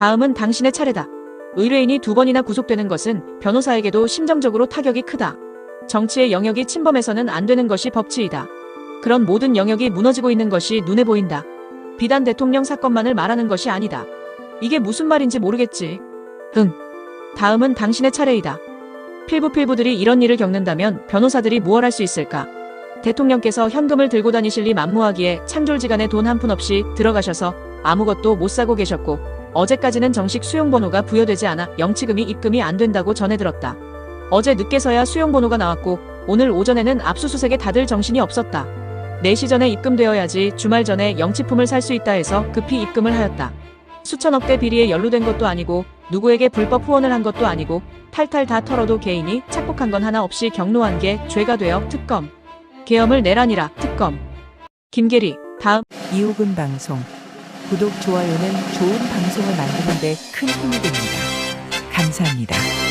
다음은 당신의 차례다. 의뢰인이 두 번이나 구속되는 것은 변호사에게도 심정적으로 타격이 크다. 정치의 영역이 침범해서는 안 되는 것이 법치이다. 그런 모든 영역이 무너지고 있는 것이 눈에 보인다. 비단 대통령 사건만을 말하는 것이 아니다. 이게 무슨 말인지 모르겠지. 응. 다음은 당신의 차례이다. 필부필부들이 이런 일을 겪는다면 변호사들이 무얼 할 수 있을까? 대통령께서 현금을 들고 다니실 리 만무하기에 창졸지간에 돈 한 푼 없이 들어가셔서 아무것도 못 사고 계셨고 어제까지는 정식 수용번호가 부여되지 않아 영치금이 입금이 안 된다고 전해 들었다. 어제 늦게서야 수용번호가 나왔고 오늘 오전에는 압수수색에 다들 정신이 없었다. 4시 전에 입금되어야지 주말 전에 영치품을 살 수 있다 해서 급히 입금을 하였다. 수천억대 비리에 연루된 것도 아니고 누구에게 불법 후원을 한 것도 아니고 탈탈 다 털어도 개인이 착복한 건 하나 없이 경로한 게 죄가 되어 특검. 계엄을 내라니라 특검. 김계리 다음 이호근 방송. 구독, 좋아요는 좋은 방송을 만드는 데 큰 힘이 됩니다. 감사합니다.